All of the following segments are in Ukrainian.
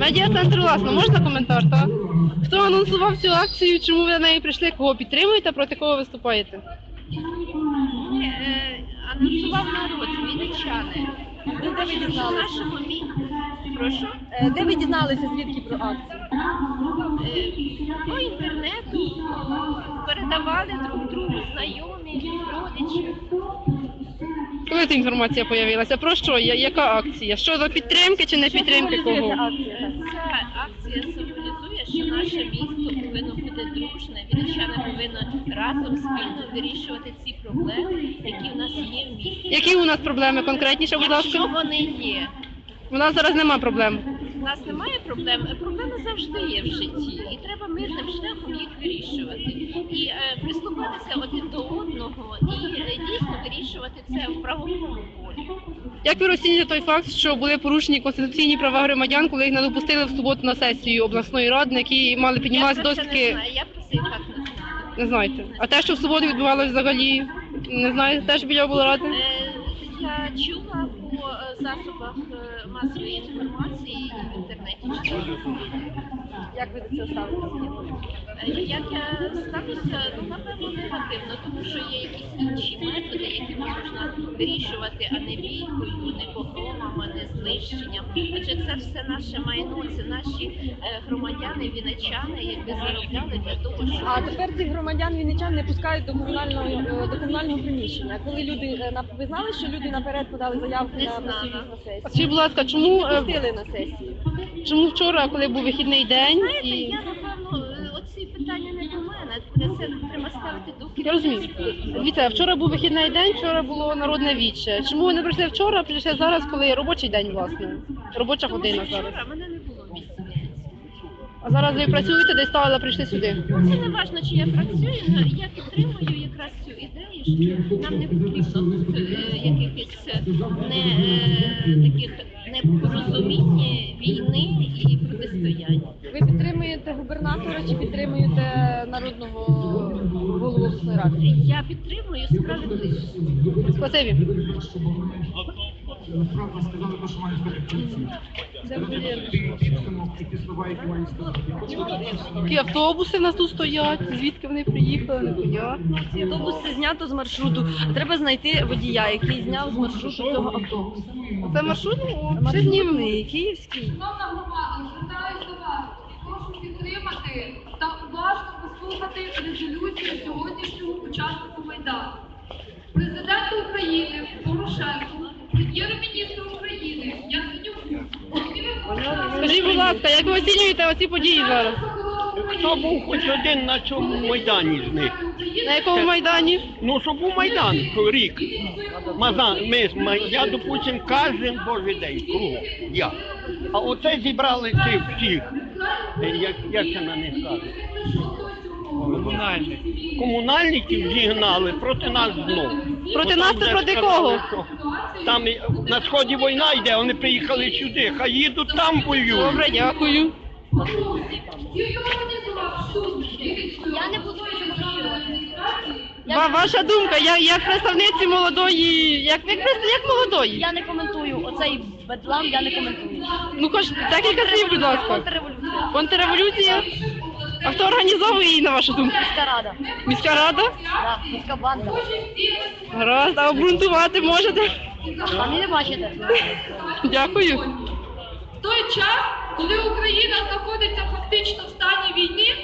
Медіа-центр власно, можна коментар, так? Хто анонсував цю акцію, чому ви на неї прийшли, кого підтримуєте, проти кого виступаєте? Е, анонсував народ, вінничани. Де ви дізналися? Прошу. Е, Де ви дізналися звідки про акцію? Е, По інтернету передавали друг другу знайомі, родичі. Коли ця інформація з'явилася? Про що? Я- Яка акція? Що за підтримки чи не підтримки кого? акція? Акція символізує, що наше місто повинно бути дружне, вінничани повинні разом спільно вирішувати ці проблеми, які в нас є в місті. Які у нас проблеми конкретніше, будь Якщо ласка? вони є, У нас зараз нема проблем. Нас немає проблем. Проблеми завжди є в житті, і треба мирним шляхом їх вирішувати. І е, приступатися один до одного і е, дійсно вирішувати це в правовому полі. Як ви розцінюєте той факт, що були порушені конституційні права громадян, коли їх не допустили в суботу на сесію обласної ради, на якій мали підніматися про це не досвідки? знаю. Я про цей факт не знаю. Не знаєте. А те, що в суботу відбувалося взагалі, не знаєте, теж біля облради? Е, Я чула засобах е, масової інформації в інтернеті. Як ви до цього ставитеся? Е, Як я ставлюся, ну напевно негативно, тому що є якісь інші методи, які можна вирішувати, а не бійкою, не погромами, не знищенням. Адже це все наше майно, це наші е, громадяни, віничани, які заробляли для того, щоб А тепер цих громадян вінничан не пускають до комунального е, до комунального приміщення. Коли люди на- ви знали, що люди наперед подали заявку Не на на сесії? Скажіть, будь ласка, чому, Пустили на сесію. Чому вчора, коли був вихідний день, Знаєте, і я напевно е, оці питання не до мене. Це треба ставити до я розумію. Дивіться, вчора був вихідний день, вчора було народне віче. Чому ви не прийшли вчора, а прийшли зараз, коли робочий день, власне? Робоча Тому година що зараз. вчора мене не було в місті. А зараз ви працюєте, десь стали, прийшли сюди. Це не важно, чи я працюю, але я підтримую якраз цю ідею, що нам не потрібно тут е, якихось е, не е, таких непорозумінь, губернатора чи підтримуєте народного голову обласної ради? Я підтримую справедливість. Спасибі. Правда сказали що мають. Які автобуси в нас тут стоять, звідки вони приїхали, непонятно. Автобус знято з маршруту. Треба знайти водія, який зняв з маршруту цього автобуса. Це маршрут? Маршрутний, київський. Шановна громада, звертаюся до вас і прошу підтримати та уважно послухати резолюцію сьогоднішнього учаснику Майдану. Президенту України Порошенку, прем'єр-міністру України Яценюку, Скажіть, будь ласка, як ви оцінюєте оці події зараз? Хто був хоч один на цьому майдані з них? На якому майдані? Ну, що був майдан то рік. Мазан, ми, з Май- я, допустим, кожен божий день кругом. Я. А оце зібрали цих всіх. Як, як це на них кажуть? Комунальників. Комунальників зігнали проти нас знову. Проти Бо нас там це проти кого? Там і- на сході війна йде, вони приїхали сюди, хай їдуть там воюють. Добре, дякую. Я не буду Ва- ваша думка, як, як представниці молодої, як, як, представ- як молодої? Я не коментую оцей бедлам, я не коментую. Ну хоч декілька слів, будь ласка. Контрреволюція. Контрреволюція? А хто організовує її, на вашу думку? Міська рада. Міська рада? Да, міська банда. Гаразд, а обґрунтувати можете? Самі не бачите. Дякую. В той час, коли Україна знаходиться фактично в стані війни,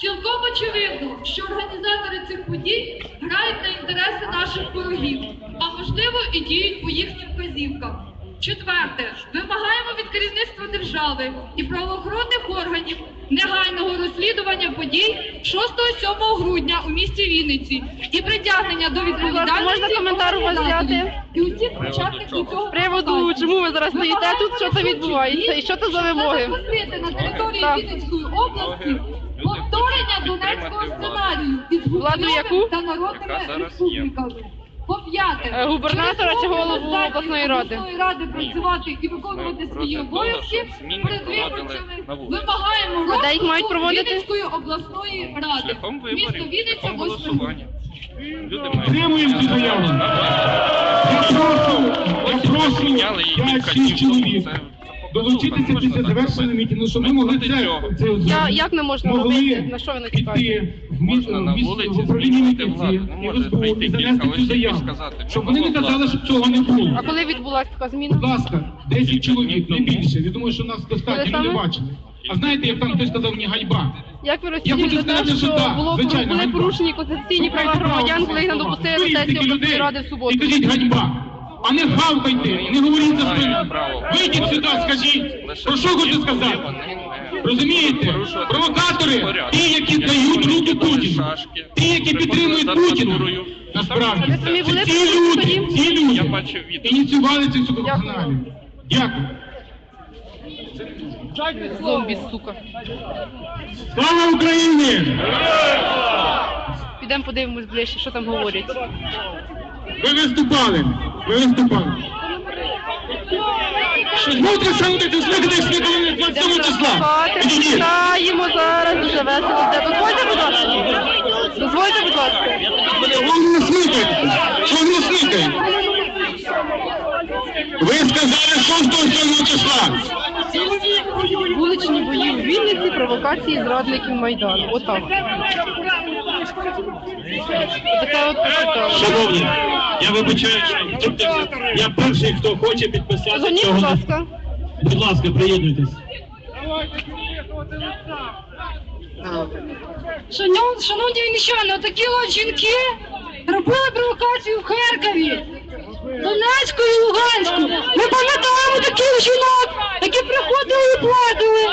цілком очевидно, що організатори цих подій грають на інтереси наших ворогів, а можливо і діють по їхнім вказівкам. Четверте, вимагаємо від керівництва держави і правоохоронних органів негайного розслідування подій 6-7 грудня у місті Вінниці і притягнення до відповідальності можна коментар у вас взяти? і усіх до цього приводу, чому ви зараз стоїте тут, що це відбувається і що це за вимоги? Запустити на території Так. Вінницької області повторення Донецького сценарію із Владу яку? та народними республіками. По-п'яте, губернатора чи голову обласної ради? ради працювати і виконувати свої обов'язки перед виборцями вимагаємо розвитку мають проводити? Вінницької обласної ради. Шляхом Місто Вінниця, голосування. Люди мають Підтримуємо цю заяву. Я прошу, я Ось прошу міняли її 5-6 кілька днів тому. чоловік. Долучитися після завершення мітингу, щоб ми могли це, це Я, як не можна робити? На що ви натякаєте? піти в. Можна на в, міс- вулиці в управління змінити міліції владу. Не і може СБУ прийти і кілька занести цю осіб і заяву, сказати, щоб вони не казали, влада». щоб цього не було. А коли відбулася така зміна? Будь ласка, 10 чоловік, не більше. Я думаю, що нас достатньо, саме? люди бачили. А знаєте, як там хтось сказав, мені ганьба. Як ви Я розцінюєте те, сказати, що що так, було звичайно, були ганьба. порушені конституційні права громадян, коли їх не допустили до сесії обласної ради в суботу? І кажіть ганьба. А не гавкайте, не говоріть за спину. Вийдіть сюди, скажіть. Про що хочу сказати? Розумієте? Провокатори, ті, які дають руки Путіну, ті, які підтримують Путіна. Насправді, ці люди, ці люди ініціювали цю вакханалію. Дякую. Зомбі, сука. Слава Україні! Підемо подивимось ближче, що там говорять. Ви виступали. Ви виступали. Що що будете слухати, слухали 27 числа. Читаємо зараз, дуже весело. Дозвольте, будь ласка. Дозвольте, будь ласка. Ви не смикаєте? Чого ви не смикаєте? Ви сказали 6 числа. Вуличні бої у Вінниці, провокації зрадників Майдану. Отак. Шановні, я вибачаю, що я перший, хто хоче підписати цього. будь ласка. Будь ласка, приєднуйтесь. Шановні, вінничани, отакі от жінки робили провокацію в Харкові, Донецьку і Луганську. Ми пам'ятаємо таких жінок, які приходили і плакали.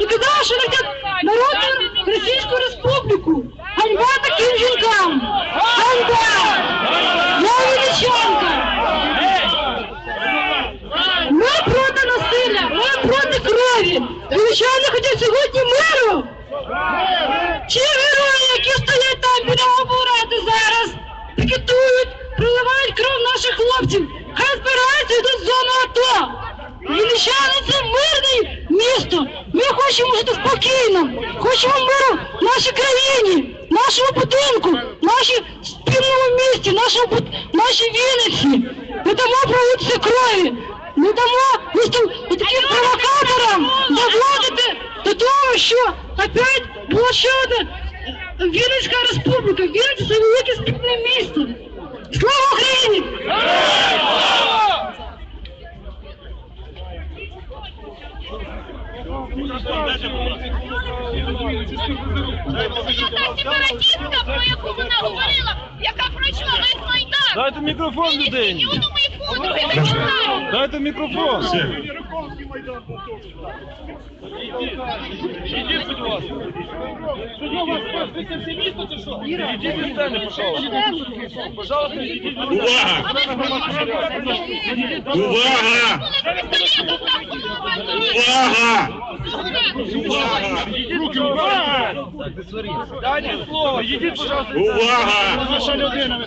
І казали, що таке народну Російську Республіку. Ганьба таким жінкам! Ганьба! Я вінничанка! Ми проти насилля, ми проти крові. Вінничани хочуть сьогодні миру. Ті герої, які стоять там, будемо обирати зараз, пікетують, проливають кров наших хлопців, хай збираються йдуть в зону АТО. Вінничани це мирне місто. Ми хочемо жити спокійно, хочемо миру в нашій країні, нашому будинку, нашій спільному місті, нашому буд- нашій Вінниці. Не дамо пролитися крові, не дамо таким провокаторам доводити до того, що опять була ще одна Вінницька республіка. Вінниця це велике спільне місто. Слава Україні! Та сепаратистка, про яку вона говорила, яка пройшла весь Майдан. Дайте мікрофон Ні людині. Дайте мікрофон. Ідіть, будь ласка. Що вас спуститься все місто, чи що? Ідіть від сцени, пожалуйста. Пожалуйста, ідіть. Увага! Увага! Поломали. Увага! Дайте слово. Ідіть, пожалуйста. Увага! Наша людина.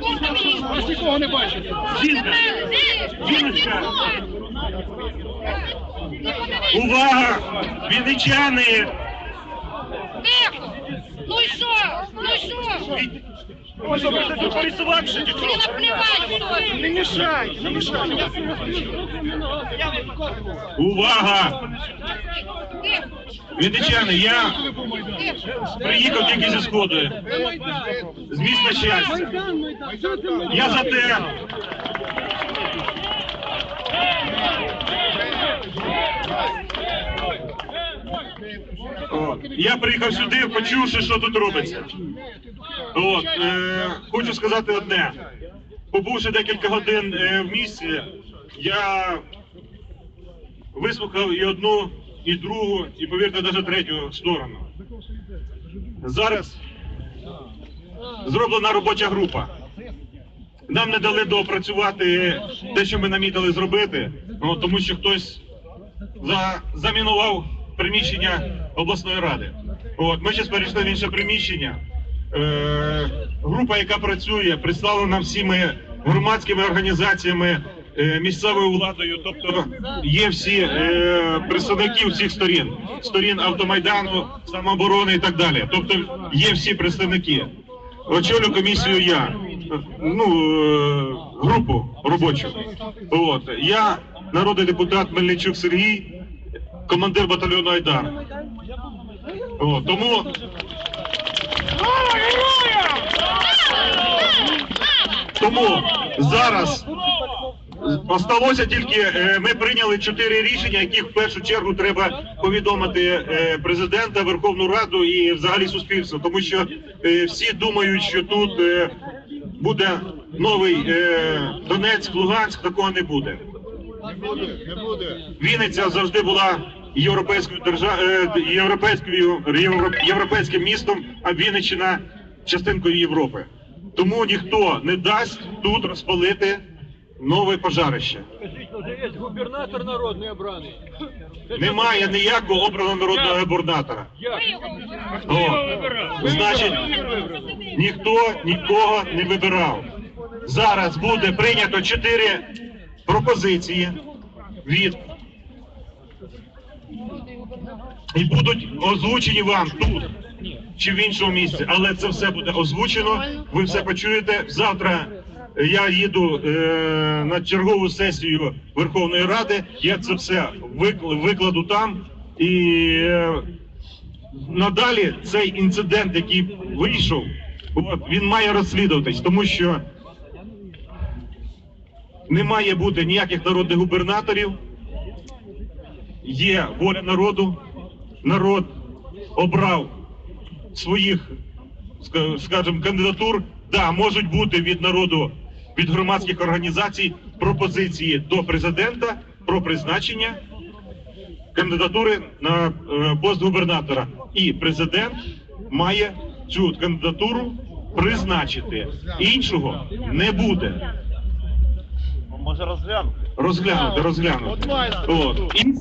Куртові. Ось нікого не бачите. Увага! Вінничани! Ну і що? Ось ви тут порисувати, що Мені. Не мішай, не мішай. Увага! Тихо, Вінничани, я приїхав тільки зі сходу. З міста щастя. Я за те. О, Я приїхав сюди, почувши, що тут робиться. От, е, хочу сказати одне. Побувши декілька годин е, в місті, я вислухав і одну, і другу, і повірте, навіть третю сторону. Зараз зроблена робоча група. Нам не дали доопрацювати те, що ми намітили зробити, ну, тому що хтось за, замінував приміщення обласної ради. От, ми зараз перейшли в інше приміщення. Е, група, яка працює, представлена всіми громадськими організаціями, е, місцевою владою, тобто є всі е, представники всіх сторін, сторін автомайдану, самооборони і так далі. Тобто є всі представники. Очолю комісію я. ну, е, групу робочу. От. Я народний депутат Мельничук Сергій, командир батальйону Айдар. От. Тому Тому зараз осталося тільки е, ми прийняли чотири рішення, яких в першу чергу треба повідомити е, президента, Верховну Раду і взагалі суспільство, тому що е, всі думають, що тут буде новий Донецьк, Луганськ, такого не буде. Вінниця завжди була європейською державою, європейською євро- європейським містом, а Вінниччина частинкою Європи. Тому ніхто не дасть тут розпалити нове пожарище. Губернатор народний обраний. Немає ніякого обраного народного губернатора. О, значить, ніхто нікого не вибирав. Зараз буде прийнято чотири пропозиції від і будуть озвучені вам тут чи в іншому місці, але це все буде озвучено. Ви все почуєте. Завтра я їду е, на чергову сесію Верховної Ради. Я це все викладу там і е, надалі цей інцидент, який вийшов, от, він має розслідуватись, тому що не має бути ніяких народних губернаторів. Є воля народу. Народ обрав своїх, скажімо, кандидатур. Да, можуть бути від народу, від громадських організацій пропозиції до президента про призначення кандидатури на е, пост губернатора. І президент має цю кандидатуру призначити. Іншого не буде. Може розглянути. Розглянути, розглянути. От.